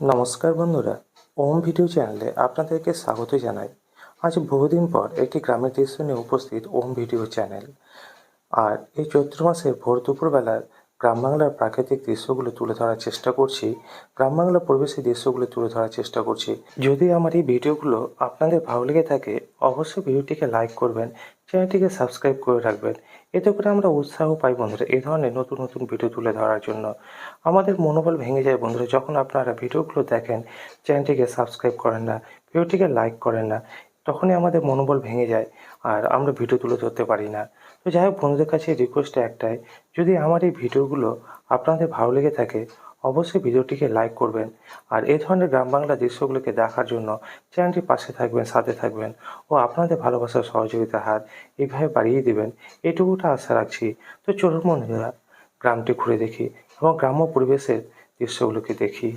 নমস্কার বন্ধুরা, ওম ভিডিও চ্যানেলে আপনাদেরকে স্বাগত জানাই। আজ বহুদিন পর একটি গ্রামের দৃশ্য নিয়ে উপস্থিত ওম ভিডিও চ্যানেল। আর এই চৈত্র মাসের ভোর দুপুরবেলার গ্রাম বাংলার প্রাকৃতিক দৃশ্যগুলো তুলে ধরার চেষ্টা করছি, গ্রাম বাংলার পরিবেশের দৃশ্যগুলো তুলে ধরার চেষ্টা করছি। যদি আমার এই ভিডিওগুলো আপনাদের ভালো লেগে থাকে, অবশ্যই ভিডিওটিকে লাইক করবেন, চ্যানেলটিকে সাবস্ক্রাইব করে রাখবেন। এতে করে আমরা উৎসাহ পাই বন্ধুরা, এই ধরনের নতুন নতুন ভিডিও তুলে ধরার জন্য। আমাদের মনোবল ভেঙে যায় বন্ধুরা, যখন আপনারা ভিডিওগুলো দেখেন চ্যানেলটিকে সাবস্ক্রাইব করেন না, ভিডিওটিকে লাইক করেন না, তখনই আমাদের মনোবল ভেঙে যায় আর আমরা ভিডিও তুলে ধরতে পারি না। তো যাই হোক, বন্ধুদের কাছে রিকোয়েস্ট একটাই, যদি আমার এই ভিডিওগুলো আপনাদের ভালো লেগে থাকে অবশ্যই ভিডিওটিকে লাইক করবেন। আর এই ধরনের গ্রাম বাংলা দৃশ্যগুলোকে দেখার জন্য চ্যানেলটি পাশে থাকবেন, সাথে থাকবেন ও আপনাদের ভালোবাসার সহযোগিতা হাত এইভাবে বাড়িয়ে দেবেন, এটুকুটা আশা রাখছি। তো চলুন বন্ধুরা, গ্রামটি ঘুরে দেখি এবং গ্রাম্য পরিবেশের দৃশ্যগুলোকে দেখি।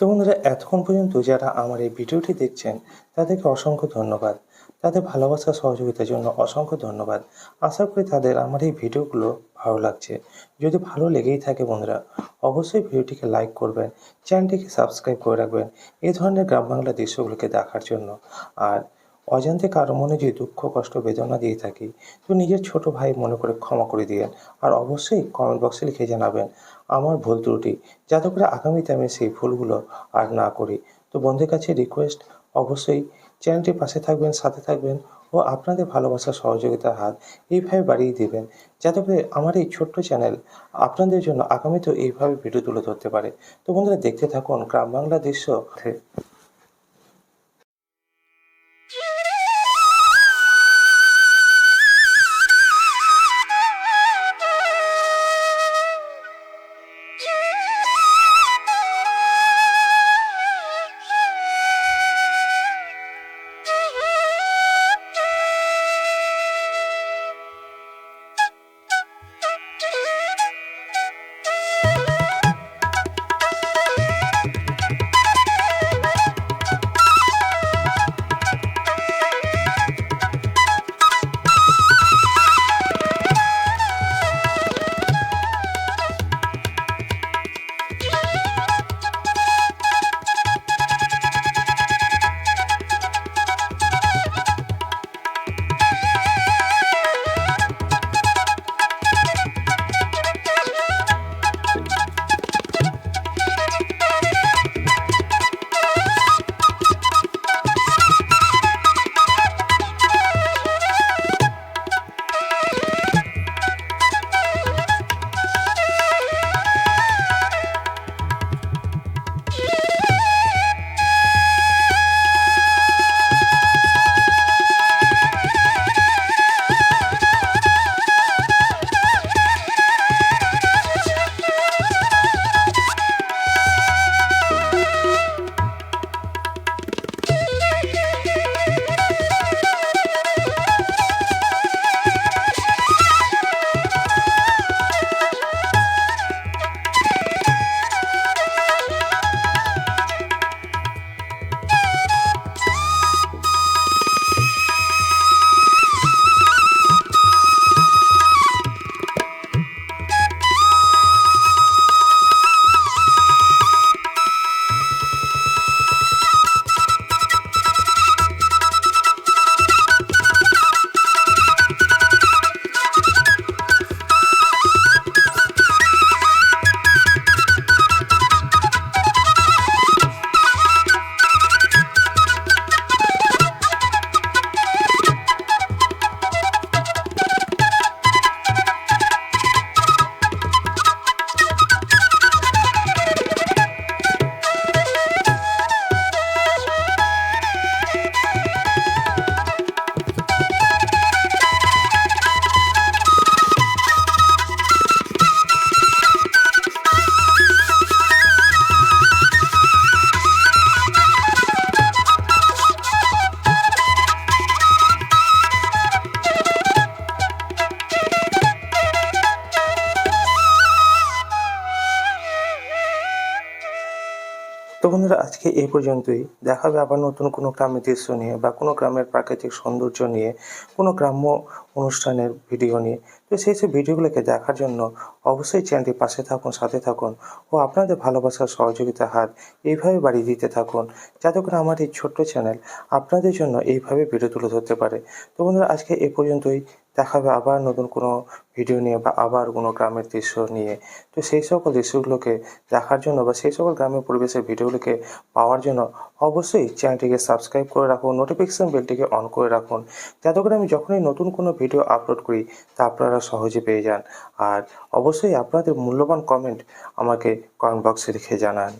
তো বন্ধুরা, এতক্ষণ পর্যন্ত যারা আমার এই ভিডিওটি দেখছেন, তাদেরকে অসংখ্য ধন্যবাদ। তাদের ভালোবাসা, সহযোগিতার জন্য অসংখ্য ধন্যবাদ। আশা করি তাদের আমার এই ভিডিওগুলো ভালো লাগছে। যদি ভালো লেগেই থাকে বন্ধুরা, অবশ্যই ভিডিওটিকে লাইক করবেন, চ্যানেলটিকে সাবস্ক্রাইব করে রাখবেন, এই ধরনের গ্রাম বাংলা দৃশ্যগুলোকে দেখার জন্য। আর অজান্তে কারও মনে যদি দুঃখ, কষ্ট, বেদনা দিয়ে থাকি, তো নিজের ছোট ভাই মনে করে ক্ষমা করে দিয়েন। আর অবশ্যই কমেন্ট বক্সে লিখে জানাবেন আমার ভুল ত্রুটি, যাতে করে আগামীতে আমি সেই ভুলগুলো আর না করি। তো বন্ধুদের কাছে রিকোয়েস্ট অবশ্যই চ্যানেলটির পাশে থাকবেন, সাথে থাকবেন ও আপনাদের ভালোবাসা, সহযোগিতার হাত এইভাবে বাড়িয়ে দেবেন, যাতে করে আমার এই ছোট্ট চ্যানেল আপনাদের জন্য আগামীতেও এইভাবে ভিডিও তুলে ধরতে পারে। তো বন্ধুরা দেখতে থাকুন গ্রাম বাংলা দৃশ্য। বন্ধুরা, আজকে এই পর্যন্তই। দেখা হবে আবার নতুন কোনো গ্রামের দৃশ্য নিয়ে বা কোনো গ্রামের প্রাকৃতিক সৌন্দর্য নিয়ে, কোনো গ্রাম্য অনুষ্ঠানের ভিডিও নিয়ে। তো সেই সব ভিডিওগুলোকে দেখার জন্য অবশ্যই চ্যানেলটি পাশে থাকুন, সাথে থাকুন ও আপনাদের ভালোবাসার সহযোগিতা হাত এইভাবে বাড়িয়ে দিতে থাকুন যাতে করে আমার এই ছোট্ট চ্যানেল আপনাদের জন্য এইভাবে ভিডিও তুলে ধরতে পারে। তো বন্ধুরা, আজকে এ পর্যন্তই। দেখাবে আবার নতুন কোনো ভিডিও নিয়ে বা আবার কোনো গ্রামের দৃশ্য নিয়ে। তো সেই সকল দৃশ্যগুলোকে দেখার জন্য বা সেই সকল গ্রামের পরিবেশের ভিডিওগুলোকে পাওয়ার জন্য অবশ্যই চ্যানেলটিকে সাবস্ক্রাইব করে রাখুন, নোটিফিকেশান বেলটিকে অন করে রাখুন। যাতে করে আমি যখনই নতুন কোনো ভিডিও আপলোড করি তা আপনারা সহজে পেয়ে যান। আর অবশ্যই আপনাদের মূল্যবান কমেন্ট আমাকে কমেন্ট বক্সে লিখে জানান।